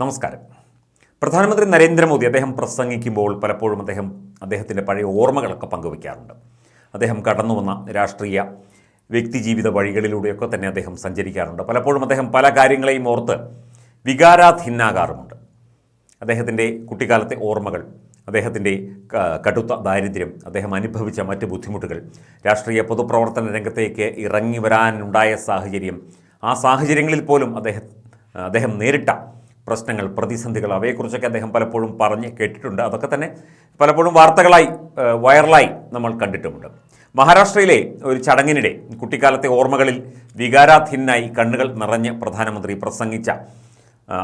നമസ്കാരം. പ്രധാനമന്ത്രി നരേന്ദ്രമോദി അദ്ദേഹം പ്രസംഗിക്കുമ്പോൾ പലപ്പോഴും അദ്ദേഹം അദ്ദേഹത്തിന്റെ പഴയ ഓർമ്മകളൊക്കെ പങ്കുവയ്ക്കാറുണ്ട് അദ്ദേഹം കടന്നു വന്ന രാഷ്ട്രീയ വ്യക്തിജീവിത വഴികളിലൂടെയൊക്കെ തന്നെ അദ്ദേഹം സഞ്ചരിക്കാറുണ്ട്. പലപ്പോഴും അദ്ദേഹം പല കാര്യങ്ങളെയും ഓർത്ത് വികാരാധിന്നാകാറുമുണ്ട് അദ്ദേഹത്തിന്റെ കുട്ടിക്കാലത്തെ ഓർമ്മകൾ അദ്ദേഹത്തിന്റെ കടുത്ത ദാരിദ്ര്യം അദ്ദേഹം അനുഭവിച്ച മറ്റ് ബുദ്ധിമുട്ടുകൾ രാഷ്ട്രീയ പൊതുപ്രവർത്തന രംഗത്തേക്ക് ഇറങ്ങി വരാനുണ്ടായ സാഹചര്യം ആ സാഹചര്യങ്ങളിൽ പോലും അദ്ദേഹം അദ്ദേഹം നേരിട്ട പ്രശ്നങ്ങൾ പ്രതിസന്ധികൾ അവയെക്കുറിച്ചൊക്കെ അദ്ദേഹം പലപ്പോഴും പറഞ്ഞ് കേട്ടിട്ടുണ്ട്. അതൊക്കെ തന്നെ പലപ്പോഴും വാർത്തകളായി വൈറലായി നമ്മൾ കണ്ടിട്ടുമുണ്ട്. മഹാരാഷ്ട്രയിലെ ഒരു ചടങ്ങിനിടെ കുട്ടിക്കാലത്തെ ഓർമ്മകളിൽ വികാരാധീനായി കണ്ണുകൾ നിറഞ്ഞ് പ്രധാനമന്ത്രി പ്രസംഗിച്ച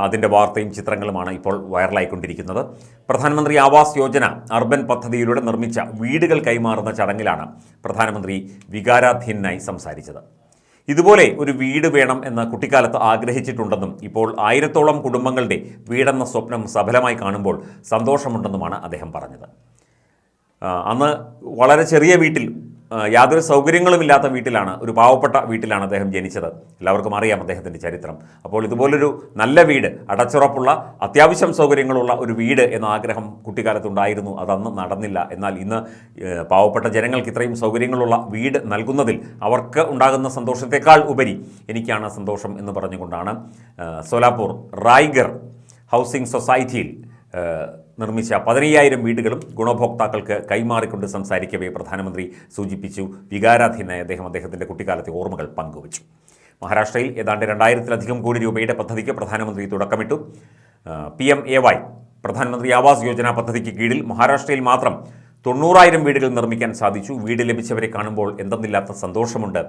അതിന്റെ വാർത്തയും ചിത്രങ്ങളുമാണ് ഇപ്പോൾ വൈറലായിക്കൊണ്ടിരിക്കുന്നത്. പ്രധാനമന്ത്രി ആവാസ് യോജന അർബൻ പദ്ധതിയിലൂടെ നിർമ്മിച്ച വീടുകൾ കൈമാറുന്ന ചടങ്ങിലാണ് പ്രധാനമന്ത്രി വികാരാധീനായി സംസാരിച്ചത്. ഇതുപോലെ ഒരു വീട് വേണം എന്ന് കുട്ടിക്കാലത്ത് ആഗ്രഹിച്ചിട്ടുണ്ടെന്നും ഇപ്പോൾ ആയിരത്തോളം കുടുംബങ്ങളുടെ വീടെന്ന സ്വപ്നം സഫലമായി കാണുമ്പോൾ സന്തോഷമുണ്ടെന്നുമാണ് അദ്ദേഹം പറഞ്ഞത്. അന്ന് വളരെ ചെറിയ വീട്ടിൽ ആ, സൗകര്യങ്ങളും ഇല്ലാത്ത വീട്ടിലാണ് ഒരു പാവപ്പെട്ട വീട്ടിലാണ് അദ്ദേഹം ജനിച്ചത്. എല്ലാവർക്കും അറിയാം അദ്ദേഹത്തിന്റെ ചരിത്രം. അപ്പോൾ ഇതുപോലൊരു നല്ല വീട് അടച്ചുറപ്പുള്ള അത്യാവശ്യം സൗകര്യങ്ങളുള്ള ഒരു വീട് എന്ന ആഗ്രഹം കുട്ടിക്കാലത്തുണ്ടായിരുന്നു. അതന്ന് നടന്നില്ല. എന്നാൽ ഇന്ന് പാവപ്പെട്ട ജനങ്ങൾക്ക് ഇത്രയും സൗകര്യങ്ങളുള്ള വീട് നൽകുന്നതിൽ അവർക്ക് ഉണ്ടാകുന്ന സന്തോഷത്തെക്കാൾ ഉപരി എനിക്കാണ് സന്തോഷം എന്ന് പറഞ്ഞുകൊണ്ടാണ് സോലാപൂർ റായ്ഗർ ഹൗസിംഗ് സൊസൈറ്റിയിൽ നിർമ്മിച്ച പതിനയ്യായിരം വീടുകളും ഗുണഭോക്താക്കൾക്ക് കൈമാറിക്കൊണ്ട് സംസാരിക്കവേ പ്രധാനമന്ത്രി സൂചിപ്പിച്ചു. വികാരാധീനായ അദ്ദേഹം അദ്ദേഹത്തിന്റെ കുട്ടിക്കാലത്തെ ഓർമ്മകൾ പങ്കുവച്ചു. മഹാരാഷ്ട്രയിൽ ഏതാണ്ട് രണ്ടായിരത്തിലധികം കോടി രൂപയുടെ പദ്ധതിക്ക് പ്രധാനമന്ത്രി തുടക്കമിട്ടു. പി എം എ വൈ പ്രധാനമന്ത്രി ആവാസ് യോജന പദ്ധതിക്ക് കീഴിൽ മഹാരാഷ്ട്രയിൽ മാത്രം തൊണ്ണൂറായിരം വീടുകൾ നിർമ്മിക്കാൻ സാധിച്ചു. വീട് ലഭിച്ചവരെ കാണുമ്പോൾ എന്തെന്നില്ലാത്ത സന്തോഷമുണ്ട്.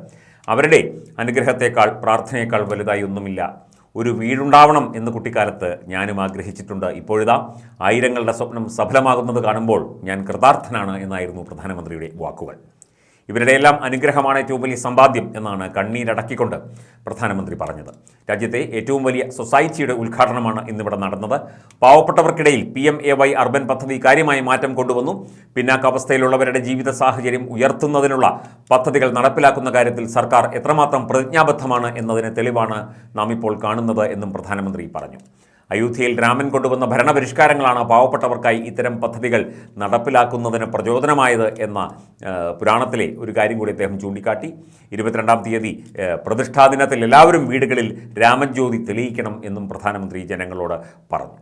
അവരുടെ അനുഗ്രഹത്തേക്കാൾ പ്രാർത്ഥനയേക്കാൾ വലുതായി ഒന്നുമില്ല. ഒരു വീടുണ്ടാവണം എന്ന് കുട്ടിക്കാലത്ത് ഞാനും ആഗ്രഹിച്ചിട്ടുണ്ട്. ഇപ്പോഴിതാ ആയിരങ്ങളുടെ സ്വപ്നം സഫലമാകുന്നത് കാണുമ്പോൾ ഞാൻ കൃതാർത്ഥനാണ് എന്നായിരുന്നു പ്രധാനമന്ത്രിയുടെ വാക്കുകൾ. ഇവരുടെ എല്ലാം അനുഗ്രഹമാണ് ഏറ്റവും വലിയ സമ്പാദ്യം എന്നാണ് കണ്ണീരടക്കിക്കൊണ്ട് പ്രധാനമന്ത്രി പറഞ്ഞത്. രാജ്യത്തെ ഏറ്റവും വലിയ സൊസൈറ്റിയുടെ ഉദ്ഘാടനമാണ് ഇന്നിവിടെ നടന്നത്. പാവപ്പെട്ടവർക്കിടയിൽ P M A Y urban പദ്ധതി കാര്യമായ മാറ്റം കൊണ്ടുവന്നു. പിന്നാക്കാവസ്ഥയിലുള്ളവരുടെ ജീവിത സാഹചര്യം ഉയർത്തുന്നതിനുള്ള പദ്ധതികൾ നടപ്പിലാക്കുന്ന കാര്യത്തിൽ സർക്കാർ എത്രമാത്രം പ്രതിജ്ഞാബദ്ധമാണ് എന്നതിന് തെളിവാണ് നാം ഇപ്പോൾ കാണുന്നത് എന്നും പ്രധാനമന്ത്രി പറഞ്ഞു. അയോധ്യയിൽ രാമൻ കൊണ്ടുവന്ന ഭരണപരിഷ്കാരങ്ങളാണ് പാവപ്പെട്ടവർക്കായി ഇത്തരം പദ്ധതികൾ നടപ്പിലാക്കുന്നതിന് പ്രചോദനമായത് എന്ന പുരാണത്തിലെ ഒരു കാര്യം കൂടി അദ്ദേഹം ചൂണ്ടിക്കാട്ടി. ഇരുപത്തിരണ്ടാം തീയതി ആ, പ്രതിഷ്ഠാ ദിനത്തിൽ എല്ലാവരും വീടുകളിൽ രാമജ്യോതി തെളിയിക്കണം എന്നും പ്രധാനമന്ത്രി ജനങ്ങളോട് പറഞ്ഞു.